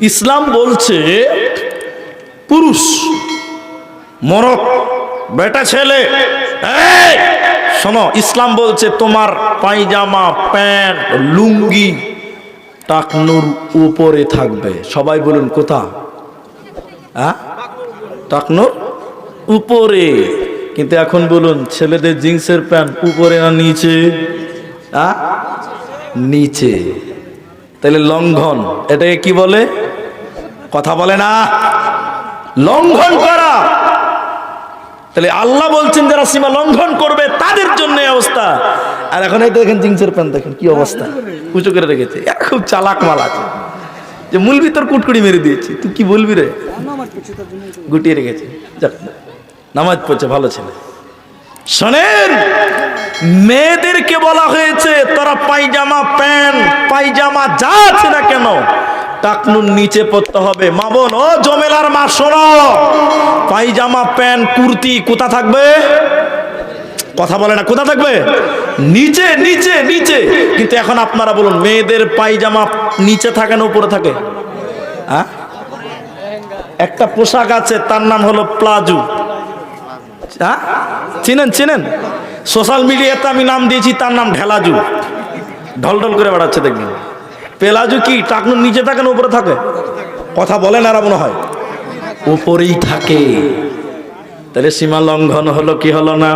ইসলাম বলছে, পুরুষ, মরক, বেটা ছেলে শোনো, ইসলাম বলছে তোমার পায়জামা, প্যান্ট, লুঙ্গি, টাকনুর উপরে থাকবে। সবাই বলুন কোথা হ্যাঁ? টাকনুর উপরে। কিন্তু এখন বলুন, ছেলেদের জিন্সের প্যান্ট উপরে না নিচে? হ্যাঁ? নিচে। তাহলে লঙ্ঘন, এটাকে কি বলে? কথা বলে না। লঙ্ঘন করা। তাহলে আল্লাহ বলছেন যারা সীমা লঙ্ঘন করবে, তাদের জন্য অবস্থা। আর এখন এই দেখেন জিন্সের প্যান্ট, দেখেন কি অবস্থা। উঁচু করে রেখেছে। খুব চালাক মাল আছে। যে মূল ভিতর কুটকুড়ি মেরে দিয়েছি। তুই কি বলবি রে? গুটিয়ে রেখেছে। যাক, নামাজ পড়ছে, ভালো ছেলে। শোনেন, মেয়েদেরকে বলা হয়েছে, তারা পায়জামা প্যান্ট, পায়জামা যা আছে না কেন টাকনুর নিচে পড়তে হবে। মা বোন, ও জমেলার মা, শোনো। পায়জামা, প্যান্ট, কুর্তি, কোথা থাকবে? কথা বলে না, কোথা থাকবে? নিচে নিচে নিচে। কিন্তু এখন আপনারা বলুন, মেয়েদের পায়জামা নিচে থাকে না উপরে থাকে? হ্যাঁ? একটা পোশাক আছে, তার নাম হলো প্লাজো। হ্যাঁ? চিনেন চিনেন? সোশ্যাল মিডিয়াতে আমি নাম দিয়েছি, তার নাম ঢেলাজু। ঢলঢল করে বেড়াচ্ছে দেখবেন। পেলাজু কি টাকনুর নিচে থাকে না উপরে থাকে? কথা বলেন আর মনে হয়। উপরেই থাকে। তাহলে সীমা লঙ্ঘন হলো কি হলো না?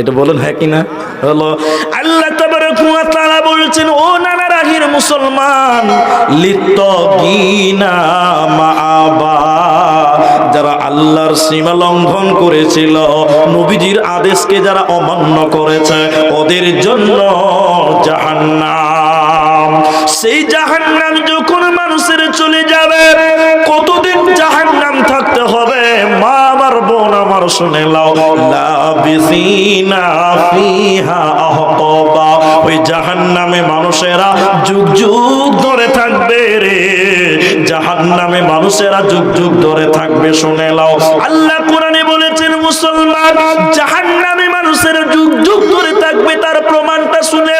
এটা বলুন হ্যাঁ কি না? হলো আল্লাহ তাআলা বলছেন, ও নানা রাহির মুসলমান মাআবা। যারা আল্লাহর সীমা লঙ্ঘন করেছিল, নবীজির আদেশকে যারা অমান্য করেছে, ওদের জন্য জাহান্নাম। সেই জাহান্নাম যখন মানুষের চলে যাবে, কতদিন জাহান্নাম থাকতে হবে? মা আমার বোন আমার শুনে মানুষেরা যুগ যুগ ধরে থাকবে রে। মানুষেরা যুগ যুগ ধরে থাকবে, শুনে লাও আল্লাহ কোরআনে বলেছেন, মুসলমান, জাহান্নামে মানুষেরা যুগ যুগ ধরে থাকবে, তার প্রমাণটা শুনে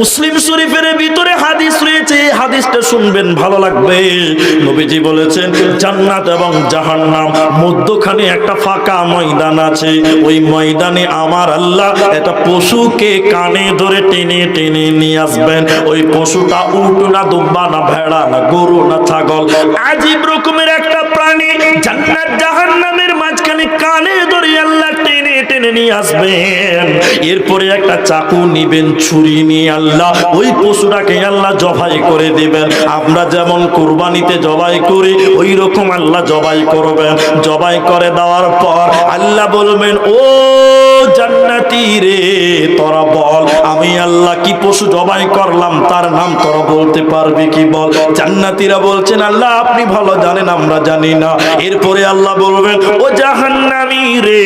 মুসলিম শরীফের ভিতরে হাদিস রয়েছে হাদিসটা শুনবেন, ভালো লাগবে। নবীজি বলেছেন, জান্নাত এবং জাহান্নাম মধ্যখানে একটা ফাঁকা ময়দান আছে। ওই ময়দানে আমার আল্লাহ একটা পশুকে কানে ধরে টেনে টেনে নিয়ে আসবেন। ওই পশুটা উট না দুব্বা না ভেড়া না গরু না ছাগল, আজীব রকমের একটা প্রাণী জান্নাত জাহান্নামের মাঝখানে কানে ধরে আল্লাহ টেনে নিয়ে আসবেন। এরপরে একটা চাকু নিবেন, ছুরি নিয়ে আল্লাহ। ওই পশুটাকে আল্লাহ জবাই করে দিবেন। আমরা যেমন কুরবানিতে জবাই করি ওই রকম আল্লাহ জবাই করবেন। জবাই করে দেওয়ার পর আল্লাহ বলবেন, ও জান্নাতি রে, তোরা বল, আমি আল্লাহ কি পশু জবাই করলাম, তার নাম তোরা বলতে পারবি কি বল? জান্নাতীরা বলছেন, আল্লাহ, আপনি ভালো জানেন, আমরা জানি না। এরপরে আল্লাহ বলবেন, ও জাহান্নামী রে,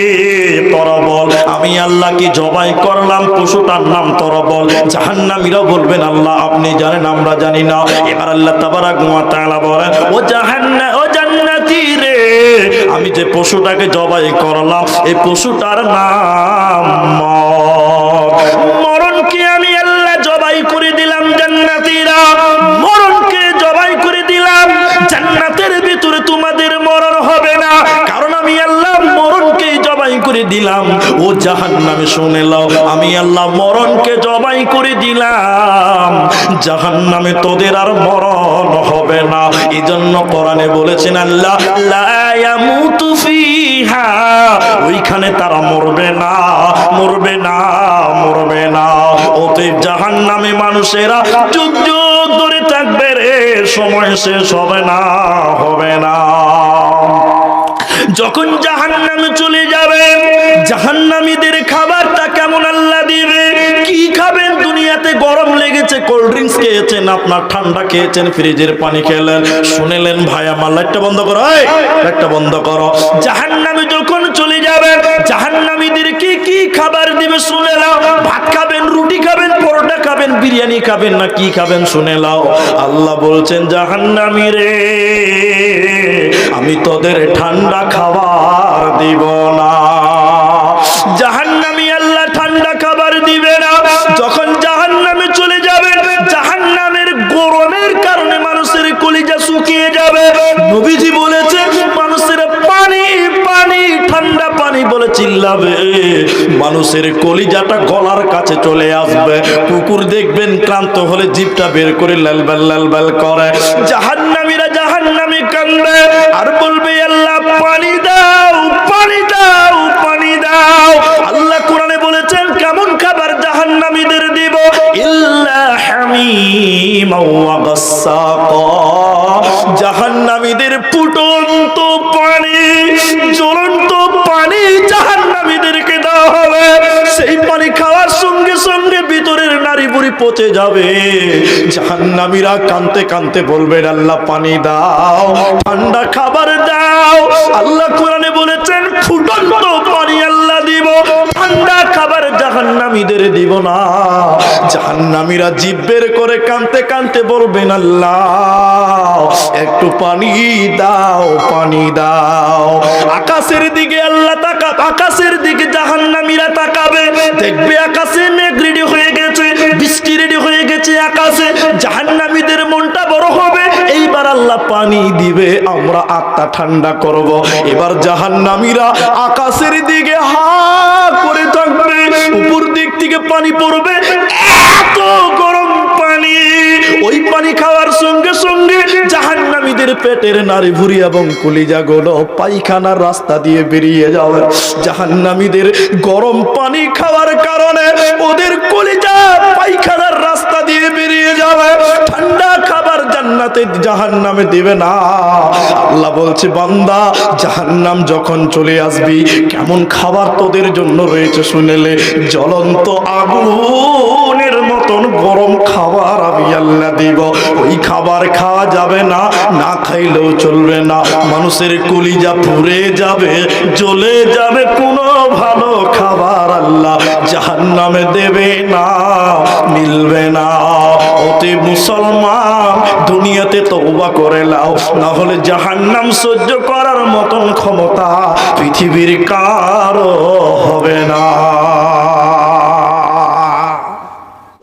তোরা বল, আমি আল্লাহকে জবাই করলাম, পশুটার নাম তরবল বল। জাহান্নামীরা বলবেন, আল্লাহ, আপনি জানেন, আমরা জানি না। এবার আল্লাহ তাবারাক তাআলা বলেন, ও জাহান্না, ও জান্নাতি রে, আমি যে পশুটাকে জবাই করলাম, এই পশুটার নাম জাহান নামে শুনে লাও আমি আল্লাহ মরণকে জবাই করে দিলাম। জাহান নামে তোদের আর মরণ হবে না। এই জন্য কোরআনে বলেছেন আল্লাহ ওইখানে তারা মরবে না মরবে না মরবে না। অতএব জাহান নামে মানুষেরা যুগ যুগ ধরে থাকবে রে, সময় শেষ হবে না হবে না। যখন জাহান্নামে চলে যাবেন জাহান্নামীদের খাবারটা কেমন আল্লাহ দিবে? কি খাবেন? দুনিয়াতে গরম লেগেছে কোল্ড ড্রিঙ্কস খেয়েছেন, আপনার ঠান্ডা খেয়েছেন, ফ্রিজের পানি খেলেন। শুনেলেন, ভাই, আমার লাইটটা বন্ধ করো লাইটটা বন্ধ করো। জাহান্নামে যখন চলে যাবেন, জাহান্নামীদের কি কি খাবার দিবে শুনে নাও। ভাত খাবেন, রুটি খাবেন, পরোটা খাবেন, বিরিয়ানি খাবেন না কি খাবেন শুনে নাও। আল্লাহ বলছেন, জাহান্নামী রে, আমি তোদের ঠান্ডা খাবার দিব না। মানুষের কলিজাটা গলার কাছে চলে আসবে। কুকুর দেখবেন ক্লান্ত হলে জিভটা বের করে লাল বাল লাল বাল করে। জাহান্নামীরা জাহান্নামী কান্দে আর বলবে, আল্লাহ, পানি দাও পানি দাও পানি দাও। আল্লাহ কোরআনে বলেছেন, কেমন খাবার জাহান্নামীদের দিব? ইল্লা হামিমা ওয়া গাসসাকা জাহান্নামীদের পচে যাবে। জাহান্নামীরা কানতে কানতে বলবেন, আল্লাহ পানি দাও, ঠান্ডা খাবার দাও। আল্লাহ কোরআনে বলেছেন, ফুটন্ত পানি আল্লাহ দিব, ঠান্ডা খাবার জাহান্নামীদের দিব না। জাহান্নামীরা জিভ বের করে কানতে কানতে বলবেন, আল্লাহ, একটু পানি দাও পানি দাও। আকাশের দিকে আল্লাহ তাকা, আকাশের দিকে জাহান্নামীরা তাকাবে, দেখবে আকাশে মেঘ পানি দিবে, আমরা আত্মা ঠান্ডা করব। এবার জাহান্নামীরা আকাশের দিকে হা করে থাকবে, উপর দিক থেকে পানি পড়বে, এত গরম পানি। ওই পানি খাওয়ার সঙ্গে সঙ্গে জাহান্নামীদের পেটের নারী ভুরি এবং কলিজা গুলো পায়খানার রাস্তা দিয়ে বেরিয়ে যাবে। জাহান্নামীদের গরম পানি খাওয়ার কারণে ওদের কলিজা পায়খানার রাস্তা দিয়ে বেরিয়ে যাবে। ঠান্ডা জান্নাতে জাহান্নামে দিবে না। আল্লাহ বলছে, বান্দা, জাহান্নাম যখন চলে আসবি, কেমন খাবার তোদের জন্য রয়েছে শুনেলে, জ্বলন্ত আগুনের মতন গরম খাবার আমি আল্লাহ দিব। ওই খাবার খাওয়া যাবে না না খাইলেও চলবে না। মানুষের কলিজা পুড়ে যাবে, জ্বলে যাবে কোনো খাবার আল্লাহ জাহান্নামে দেবে না, মিলবে না। অতি মুসলমান দুনিয়াতে তৌবা করে লাও না হলে জাহান্নাম সহ্য করার মতন ক্ষমতা পৃথিবীর কারও হবে না।